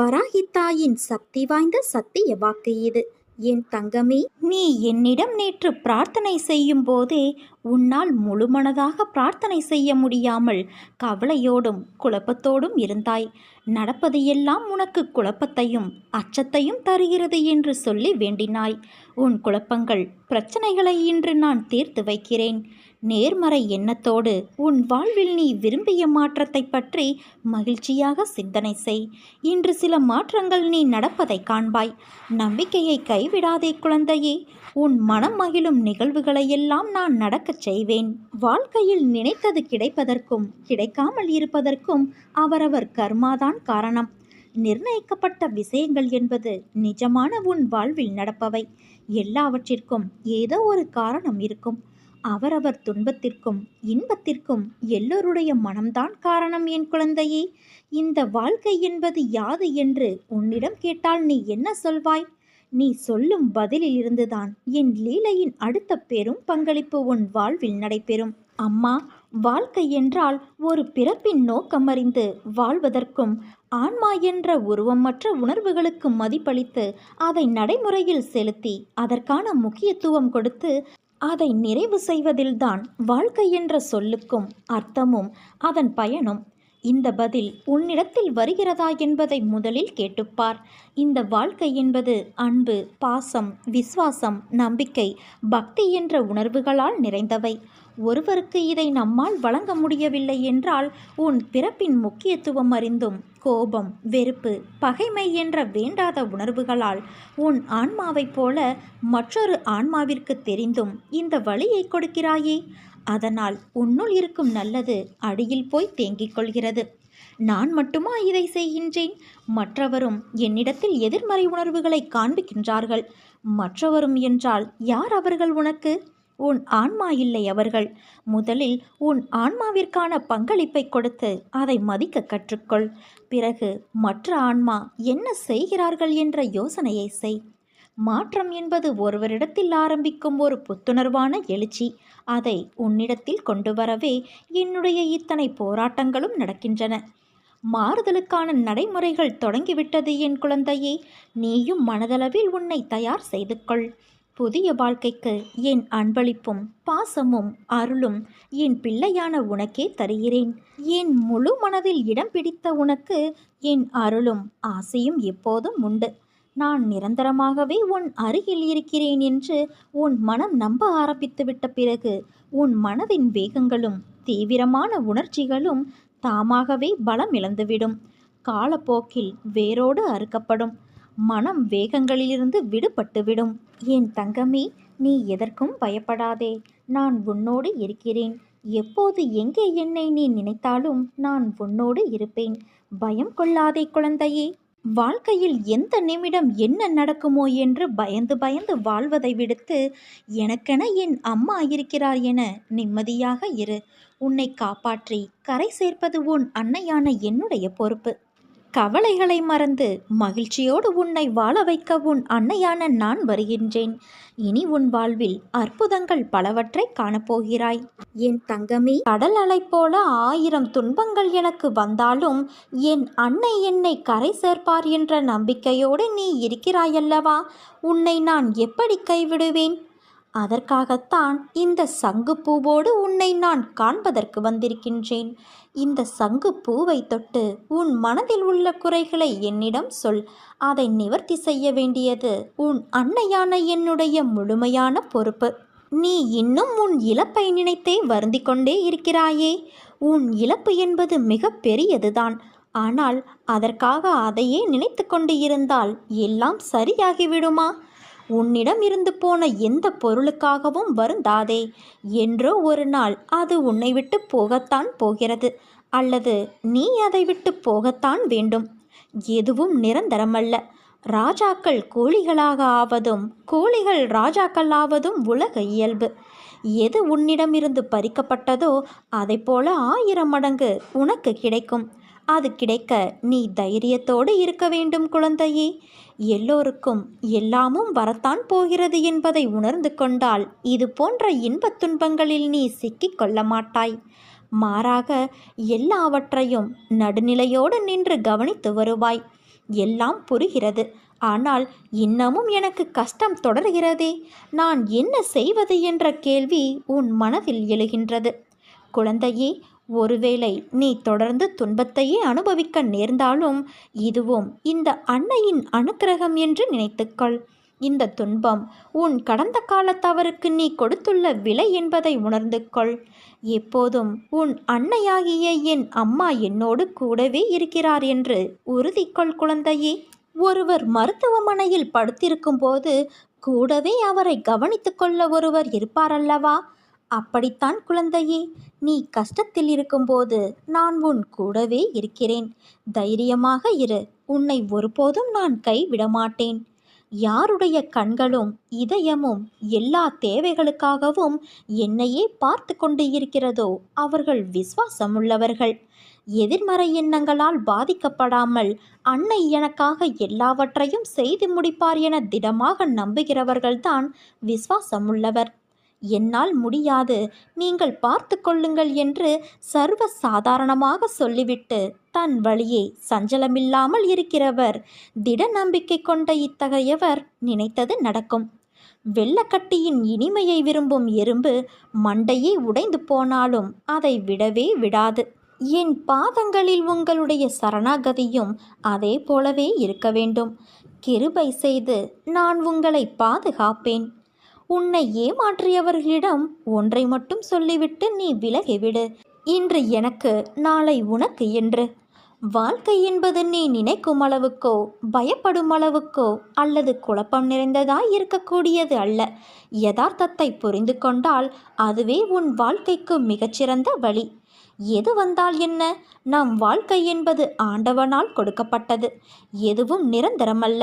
வராகித்தாயின் சக்தி வாய்ந்த சத்திய வாக்கு இது. என் தங்கமே நீ என்னிடம் நேற்று பிரார்த்தனை செய்யும் போதே உன்னால் முழுமனதாக பிரார்த்தனை செய்ய முடியாமல் கவலையோடும் குழப்பத்தோடும் இருந்தாய். நடப்பது எல்லாம் உனக்கு குழப்பத்தையும் அச்சத்தையும் தருகிறது என்று சொல்லி வேண்டினாய். உன் குழப்பங்கள் பிரச்சனைகளை இன்று நான் தீர்த்து வைக்கிறேன். நேர்மறை எண்ணத்தோடு உன் வாழ்வில் நீ விரும்பிய மாற்றத்தை பற்றி மகிழ்ச்சியாக சிந்தனை செய். இன்று சில மாற்றங்கள் நீ நடப்பதை காண்பாய். நம்பிக்கையை கைவிடாதே குழந்தையே. உன் மனம் மகிழும் நிகழ்வுகளையெல்லாம் நான் நடக்க நடக்கச் செய்வேன். வாழ்க்கையில் நினைத்தது கிடைப்பதற்கும் கிடைக்காமல் இருப்பதற்கும் அவரவர் கர்மாதான் காரணம். நிர்ணயிக்கப்பட்ட விஷயங்கள் என்பது நிஜமான உன் வாழ்வில் நடப்பவை. எல்லாவற்றிற்கும் ஏதோ ஒரு காரணம் இருக்கும். அவரவர் துன்பத்திற்கும் இன்பத்திற்கும் எல்லோருடைய மனம்தான் காரணம் என் குழந்தையே. இந்த வாழ்க்கை என்பது யாது என்று உன்னிடம் கேட்டால் நீ என்ன சொல்வாய்? நீ சொல்லும் பதிலில் இருந்துதான் என் லீலையின் அடுத்த பெரும் பங்களிப்பு உன் வாழ்வில் நடைபெறும். அம்மா வாழ்க்கை என்றால் ஒரு பிறப்பின் நோக்கம் அறிந்து வாழ்வதற்கும் ஆன்மா என்ற உருவமற்ற உணர்வுகளுக்கு மதிப்பளித்து அதை நடைமுறையில் செலுத்தி அதற்கான முக்கியத்துவம் கொடுத்து அதை நிறைவு செய்வதில்தான் வாழ்க்கை என்ற சொல்லுக்கும் அர்த்தமும் அதன் பயனும் இந்த பதில் உன்னிடத்தில் வருகிறதா என்பதை முதலில் கேட்டுப்பார். இந்த வாழ்க்கை என்பது அன்பு பாசம் விசுவாசம் நம்பிக்கை பக்தி என்ற உணர்வுகளால் நிறைந்தவை. ஒருவருக்கு இதை நம்மால் வழங்க முடியவில்லை என்றால் உன் பிறப்பின் முக்கியத்துவம் அறிந்தும் கோபம் வெறுப்பு பகைமை என்ற வேண்டாத உணர்வுகளால் உன் ஆன்மாவைப் போல மற்றொரு ஆன்மாவிற்கு தெரிந்தும் இந்த வழியை கொடுக்கிறாயே? அதனால் உன்னுள் இருக்கும் நல்லது அடியில் போய் தேங்கிக் கொள்கிறது. நான் மட்டுமா இதை செய்கின்றேன்? மற்றவரும் என்னிடத்தில் எதிர்மறை உணர்வுகளை காண்பிக்கின்றார்கள். மற்றவரும் என்றால் யார் அவர்கள் உனக்கு? உன் ஆன்மா இல்லை அவர்கள். முதலில் உன் ஆன்மாவிற்கான பங்களிப்பை கொடுத்து அதை மதிக்க கற்றுக்கொள். பிறகு மற்ற ஆன்மா என்ன செய்கிறார்கள் என்ற யோசனையை செய். மாற்றம் என்பது ஒருவரிடத்தில் ஆரம்பிக்கும் ஒரு புத்துணர்வான எழுச்சி. அதை உன்னிடத்தில் கொண்டு வரவே என்னுடைய இத்தனை போராட்டங்களும் நடக்கின்றன. மாறுதலுக்கான நடைமுறைகள் தொடங்கிவிட்டது என் குழந்தையே. நீயும் மனதளவில் உன்னை தயார் செய்து கொள் புதிய வாழ்க்கைக்கு என் அன்பளிப்பும் பாசமும் அருளும் என் பிள்ளையான உனக்கே தருகிறேன். என் முழு மனதில் இடம் பிடித்த உனக்கு என் அருளும் ஆசையும் எப்போதும் உண்டு. நான் நிரந்தரமாகவே உன் அருகில் இருக்கிறேன் என்று உன் மனம் நம்ப ஆரம்பித்துவிட்ட பிறகு உன் மனதின் வேகங்களும் தீவிரமான உணர்ச்சிகளும் தாமாகவே பலம் இழந்துவிடும். காலப்போக்கில் வேரோடு அறுக்கப்படும். மனம் வேகங்களிலிருந்து விடுபட்டுவிடும். என் தங்கமே நீ எதற்கும் பயப்படாதே. நான் உன்னோடு இருக்கிறேன். எப்போது எங்கே என்னை நீ நினைத்தாலும் நான் உன்னோடு இருப்பேன். பயம் கொள்ளாதே குழந்தையே. வாழ்க்கையில் எந்த நிமிடம் என்ன நடக்குமோ என்று பயந்து பயந்து வாழ்வதை விடுத்து எனக்கென என் அம்மா இருக்கிறார் என நிம்மதியாக இரு. உன்னை காப்பாற்றி கரை சேர்ப்பது உன் அன்னையான என்னுடைய பொறுப்பு. கவலைகளை மறந்து மகிழ்ச்சியோடு உன்னை வாழ வைக்க உன் அன்னையான நான் வருகின்றேன். இனி உன் வாழ்வில் அற்புதங்கள் பலவற்றை காணப்போகிறாய். என் தங்கமே கடல் அலை போல ஆயிரம் துன்பங்கள் எனக்கு வந்தாலும் என் அன்னை என்னை கரை சேர்ப்பார் என்ற நம்பிக்கையோடு நீ இருக்கிறாயல்லவா? உன்னை நான் எப்படி கைவிடுவேன்? அதற்காகத்தான் இந்த சங்கு பூவோடு உன்னை நான் காண்பதற்கு வந்திருக்கின்றேன். இந்த சங்கு பூவை தொட்டு உன் மனதில் உள்ள குறைகளை என்னிடம் சொல். அதை நிவர்த்தி செய்ய வேண்டியது உன் அன்னையான என்னுடைய முழுமையான பொறுப்பு. நீ இன்னும் உன் இழப்பை நினைத்தே வருந்திக் கொண்டே இருக்கிறாயே. உன் இழப்பு என்பது மிக பெரியதுதான். ஆனால் அதற்காக அதையே நினைத்து கொண்டு இருந்தால் எல்லாம் சரியாகிவிடுமா? உன்னிடம் இருந்து போன எந்த பொருளுக்காகவும் வருந்தாதே. என்றோ ஒரு நாள் அது உன்னை விட்டு போகத்தான் போகிறது அல்லது நீ அதை விட்டு போகத்தான் வேண்டும். எதுவும் நிரந்தரமல்ல. ராஜாக்கள் கோழிகளாக ஆவதும் கோழிகள் ராஜாக்கள் ஆவதும் உலக இயல்பு. எது உன்னிடமிருந்து பறிக்கப்பட்டதோ அதை போல ஆயிரம் மடங்கு உனக்கு கிடைக்கும். அது கிடைக்க நீ தைரியத்தோடு இருக்க வேண்டும் குழந்தையே. எல்லோருக்கும் எல்லாமும் வரத்தான் போகிறது என்பதை உணர்ந்து கொண்டால் இது போன்ற இன்பத் துன்பங்களில் நீ சிக்கிக் கொள்ள மாட்டாய். மாறாக எல்லாவற்றையும் நடுநிலையோடு நின்று கவனித்து வருவாய். எல்லாம் புரிகிறது. ஆனால் இன்னமும் எனக்கு கஷ்டம் தொடர்கிறதே. நான் என்ன செய்வது என்ற கேள்வி உன் மனதில் எழுகின்றது. குழந்தையே ஒருவேளை நீ தொடர்ந்து துன்பத்தையே அனுபவிக்க நேர்ந்தாலும் இதுவும் இந்த அன்னையின் அனுக்கிரகம் என்று நினைத்துக்கொள். இந்த துன்பம் உன் கடந்த கால தவறுக்கு நீ கொடுத்துள்ள விலை என்பதை உணர்ந்து கொள் எப்போதும் உன் அன்னையாகிய என் அம்மா என்னோடு கூடவே இருக்கிறார் என்று உறுதி கொள் குழந்தையே. ஒருவர் மருத்துவமனையில் படுத்திருக்கும் போது கூடவே அவரை கவனித்து கொள்ள ஒருவர் இருப்பாரல்லவா? அப்படித்தான் குழந்தையே. நீ கஷ்டத்தில் இருக்கும்போது நான் உன் கூடவே இருக்கிறேன். தைரியமாக இரு. உன்னை ஒருபோதும் நான் கைவிட மாட்டேன் யாருடைய கண்களும் இதயமும் எல்லா தேவைகளுக்காகவும் என்னையே பார்த்து கொண்டு இருக்கிறதோ அவர்கள் விசுவாசமுள்ளவர்கள். எதிர்மறை எண்ணங்களால் பாதிக்கப்படாமல் அன்னை எனக்காக எல்லாவற்றையும் செய்து முடிப்பார் என திடமாக நம்புகிறவர்கள்தான் விசுவாசமுள்ளவர். என்னால் முடியாது. நீங்கள் பார்த்து கொள்ளுங்கள் என்று சர்வ சாதாரணமாக சொல்லிவிட்டு தன் வழியே சஞ்சலமில்லாமல் இருக்கிறவர். திட நம்பிக்கை கொண்ட இத்தகையவர் நினைத்தது நடக்கும். வெள்ளக்கட்டியின் இனிமையை விரும்பும் எறும்பு மண்டையே உடைந்து போனாலும் அதை விடவே விடாது. என் பாதங்களில் உங்களுடைய சரணாகதியும் அதே போலவே இருக்க வேண்டும். கிருபை செய்து நான் உங்களை பாதுகாப்பேன். உன்னை ஏமாற்றியவர்களிடம் ஒன்றை மட்டும் சொல்லிவிட்டு நீ விலகிவிடு இன்று எனக்கு நாளை உனக்கு என்று. வாழ்க்கை என்பது நீ நினைக்கும் அளவுக்கோ பயப்படும் அளவுக்கோ அல்லது குழப்பம் நிறைந்ததாய் இருக்கக்கூடியது அல்ல. யதார்த்தத்தை புரிந்து கொண்டால் அதுவே உன் வாழ்க்கைக்கு மிகச்சிறந்த வழி. எது வந்தால் என்ன? நம் வாழ்க்கை என்பது ஆண்டவனால் கொடுக்கப்பட்டது. எதுவும் நிரந்தரமல்ல.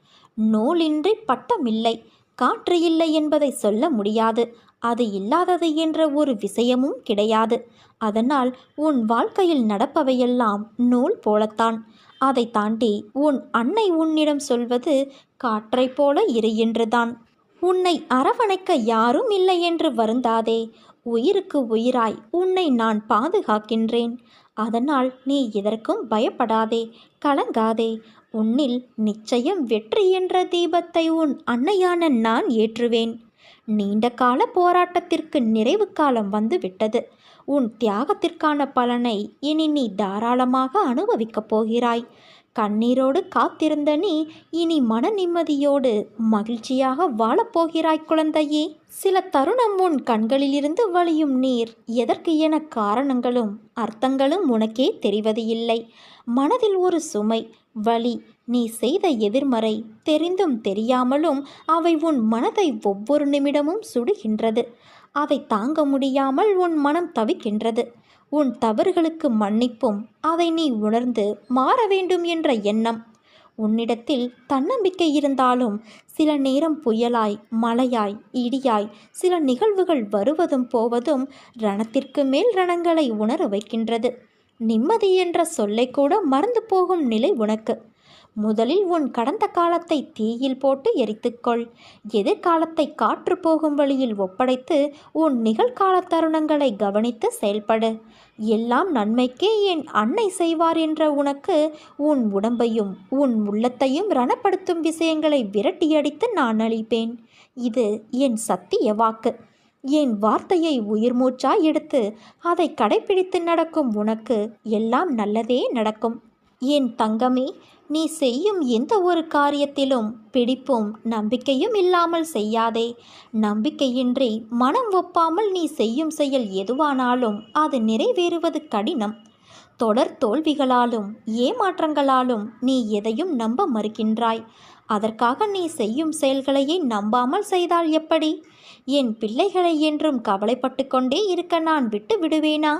நூலின்றி பட்டமில்லை. காற்று இல்லை என்பதை சொல்ல முடியாது. அது இல்லாதது என்ற ஒரு விஷயமும் கிடையாது. அதனால் உன் வாழ்க்கையில் நடப்பவையெல்லாம் நூல் போலத்தான். அதை தாண்டி உன் அன்னை உன்னிடம் சொல்வது காற்றைப் போல இரு என்றுதான். உன்னை அரவணைக்க யாரும் இல்லை என்று வருந்தாதே. உயிருக்கு உயிராய் உன்னை நான் பாதுகாக்கின்றேன். அதனால் நீ எதற்கும் பயப்படாதே கலங்காதே. உன்னில் நிச்சயம் வெற்றி என்ற தீபத்தை உன் அன்னையான நான் ஏற்றுவேன். நீண்ட கால போராட்டத்திற்கு நிறைவு காலம் வந்து விட்டது. உன் தியாகத்திற்கான பலனை இனி நீ தாராளமாக அனுபவிக்கப் போகிறாய். கண்ணீரோடு காத்திருந்த நீ இனி மன நிம்மதியோடு மகிழ்ச்சியாக வாழப்போகிறாய் குழந்தையே. சில தருணம் உன் கண்களிலிருந்து வழியும் நீர். எதற்கு என காரணங்களும் அர்த்தங்களும் உனக்கே தெரிவது இல்லை. மனதில் ஒரு சுமை வலி நீ செய்த எதிர்மறை தெரிந்தும் தெரியாமலும் அவை உன் மனதை ஒவ்வொரு நிமிடமும் சுடுகின்றது. அதை தாங்க முடியாமல் உன் மனம் தவிக்கின்றது. உன் தவறுகளுக்கு மன்னிப்பும் அதை நீ உணர்ந்து மாற வேண்டும் என்ற எண்ணம். உன்னிடத்தில் தன்னம்பிக்கை இருந்தாலும் சில நேரம் புயலாய் மழையாய் இடியாய் சில நிகழ்வுகள் வருவதும் போவதும் ரணத்திற்கு மேல் ரணங்களை உணர வைக்கின்றது. நிம்மதி என்ற சொல்லை கூட மறந்து போகும் நிலை உனக்கு. முதலில் உன் கடந்த காலத்தை தீயில் போட்டு எரித்துக்கொள். எதிர்காலத்தை காற்று போகும் வழியில் ஒப்படைத்து உன் நிகழ்கால தருணங்களை கவனித்து செயல்படு. எல்லாம் நன்மைக்கே என் அன்னை செய்வார் என்ற உனக்கு உன் உடம்பையும் உன் உள்ளத்தையும் ரணப்படுத்தும் விஷயங்களை விரட்டியடித்து நான் அளிப்பேன் இது என் சத்திய வாக்கு. என் வார்த்தையை உயிர் மூச்சாய் எடுத்து அதை கடைபிடித்து நடக்கும் உனக்கு எல்லாம் நல்லதே நடக்கும். என் தங்கமே நீ செய்யும் எந்த ஒரு காரியத்திலும் பிடிப்பும் நம்பிக்கையும் இல்லாமல் செய்யாதே. நம்பிக்கையின்றி மனம் ஒப்பாமல் நீ செய்யும் செயல் எதுவானாலும் அது நிறைவேறுவது கடினம். தொடர் தோல்விகளாலும் ஏமாற்றங்களாலும் நீ எதையும் நம்ப மறுக்கின்றாய். அதற்காக நீ செய்யும் செயல்களையே நம்பாமல் செய்தால் எப்படி? என் பிள்ளைகளை என்றும் கவலைப்பட்டு கொண்டே இருக்க நான் விட்டு விடுவேனா?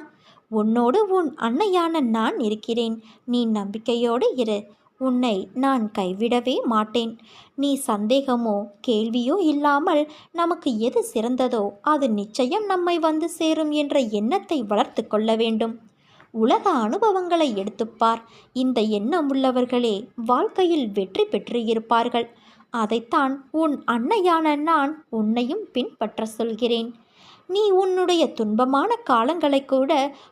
உன்னோடு உன் அன்னையான நான் இருக்கிறேன். நீ நம்பிக்கையோடு இரு. உன்னை நான் கைவிடவே மாட்டேன். நீ சந்தேகமோ கேள்வியோ இல்லாமல் நமக்கு எது சிறந்ததோ அது நிச்சயம் நம்மை வந்து சேரும் என்ற எண்ணத்தை வளர்த்து கொள்ள வேண்டும். உலக அனுபவங்களை எடுத்துப்பார் இந்த எண்ணம் உள்ளவர்களே வாழ்க்கையில் வெற்றி பெற்று இருப்பார்கள். அதைத்தான் உன் அன்னையான நான் உன்னையும் பின்பற்ற சொல்கிறேன். நீ உன்னுடைய துன்பமான காலங்களை கூட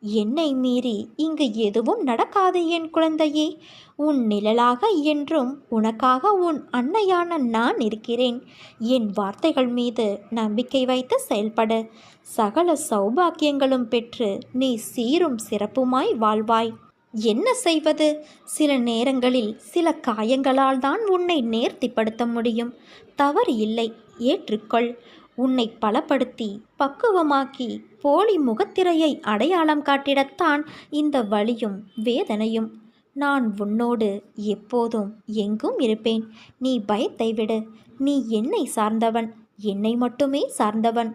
என்னை மீறி இங்கு எதுவும் நடக்காது என் குழந்தையே. உன் நிழலாக என்றும் உனக்காக உன் அன்னையான நான் இருக்கிறேன். என் வார்த்தைகள் மீது நம்பிக்கை வைத்து செயல்பட. சகல சௌபாக்கியங்களும் பெற்று நீ சீரும் சிறப்புமாய் வாழ்வாய். என்ன செய்வது? சில நேரங்களில் சில காயங்களால் தான் உன்னை நேர்த்திப்படுத்த முடியும். தவறு இல்லை. ஏற்றுக்கொள். உன்னை பலப்படுத்தி பக்குவமாக்கி போலி முகத்திரையை அடையாளம் காட்டிடத்தான் இந்த வழியும் வேதனையும். நான் உன்னோடு எப்போதும் எங்கும் இருப்பேன். நீ பயத்தை விடு. நீ என்னை சார்ந்தவன். என்னை மட்டுமே சார்ந்தவன்.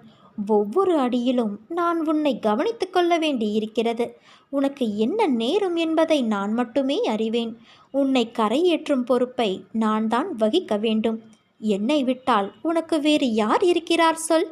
ஒவ்வொரு அடியிலும் நான் உன்னை கவனித்து கொள்ள வேண்டியிருக்கிறது. உனக்கு என்ன நேரும் என்பதை நான் மட்டுமே அறிவேன். உன்னை கரையேற்றும் பொறுப்பை நான் தான் வகிக்க வேண்டும். என்னை விட்டால் உனக்கு வேறு யார் இருக்கிறார் சொல்?